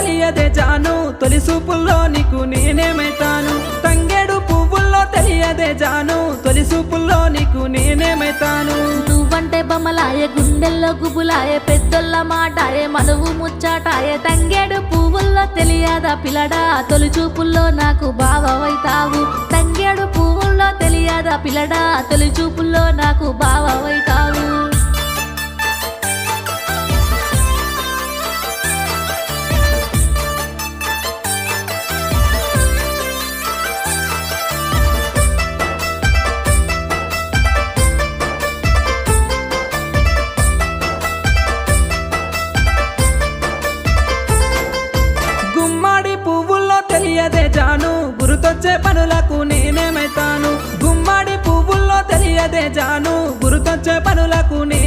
తెలియదే జాను తొలి సూపుల్లో నీకు నేనేమైతాను. తంగేడు పువ్వుల్లో తెలియదే జాను తొలి సూపుల్లో నీకు నేనేమైతాను. నువ్వంటే బొమ్మలాయే గుండెల్లో గుబులాయే పెద్దోళ్ళ మాటాయే మనవు ముచ్చాటాయే. తంగేడు పువ్వుల్లో తెలియదా పిల్లడా తొలి చూపుల్లో నాకు బావవైతావు. తంగేడు పువ్వుల్లో తెలియదా పిల్లడా తొలి చూపుల్లో నాకు బావవైతావు. తెలియదే జాను. గురుతొచ్చే పనులకు నేనేమైతాను? గుమ్మడి పువ్వుల్లో తెలియదే జాను. గురుతొచ్చే పనులకు నేనేమైతాను